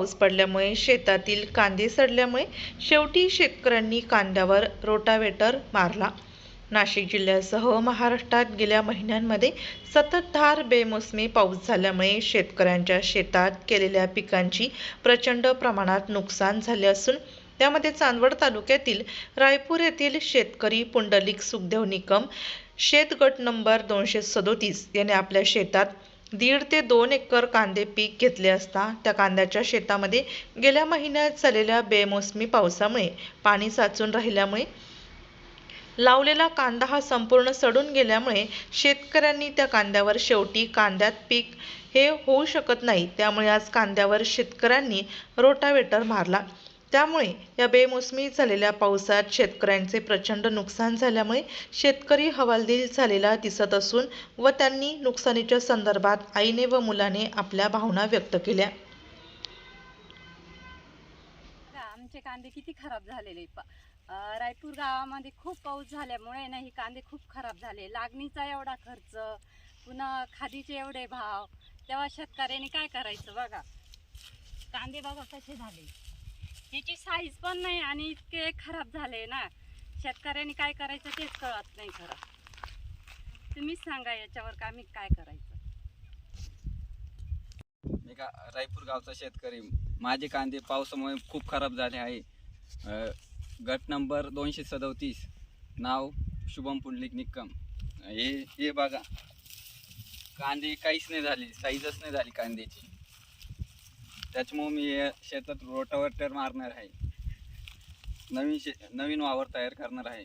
पाऊस पडल्यामुळे शेतातील कांदे सडल्यामुळे शेवटी शेतकऱ्यांनी कांद्यावर रोटावेटर मारला. नाशिक जिल्ह्यासह महाराष्ट्रात गेल्या महिन्यांमध्ये सततधार बेमोसमी पाऊस झाल्यामुळे शेतकऱ्यांच्या शेतात केलेल्या पिकांची प्रचंड प्रमाणात नुकसान झाले असून त्यामध्ये चांदवड तालुक्यातील रायपूर येथील शेतकरी पुंडलिक सुखदेव निकम शेतगट नंबर दोनशे सदोतीस याने आपल्या शेतात दीड ते दोन एकर कांदे पीक घेतले असता त्या कांद्याच्या शेतामध्ये गेल्या महिन्यात झालेल्या बेमोसमी पावसामुळे पाणी साचून राहिल्यामुळे लावलेला कांदा हा संपूर्ण सडून गेल्यामुळे शेतकऱ्यांनी त्या कांद्यावर शेवटी कांद्यात पीक हे होऊ शकत नाही. त्यामुळे आज कांद्यावर शेतकऱ्यांनी रोटावेटर मारला. त्यामुळे या बेमोसमी झालेल्या पावसात शेतकऱ्यांचे प्रचंड नुकसान झाल्यामुळे शेतकरी हवालदिल झालेला दिसत असून व त्यांनी नुकसानीच्या संदर्भात आईने व मुलाने आपल्या भावना व्यक्त केल्या. आमचे कांदे किती खराब झालेले रायपूर गावामध्ये खूप पाऊस झाल्यामुळे नाही कांदे खूप खराब झाले. लागणीचा एवढा खर्च पुन्हा खादीचे एवढे भाव तेव्हा शेतकऱ्यांनी काय करायचं बघा? कांदे बघा कसे झाले. याची साईज पण नाही आणि इतके खराब झाले ना. शेतकऱ्यांनी काय करायचं तेच कळत नाही खरं. तुम्हीच सांगा याच्यावर का मी काय करायचं? मी का रायपूर गावचा शेतकरी. माझे कांदे पावसामुळे खूप खराब झाले आहे. गट नंबर दोनशे सदोतीस. नाव शुभम पुंडलिक निक्कम हे हे बघा. कांदे काहीच नाही झाले. साईजच नाही झाली कांद्याची. त्याच्यामुळे मी या शेतात रोटावटर मारणार आहे. नवीन शे नवीन वावर तयार करणार आहे.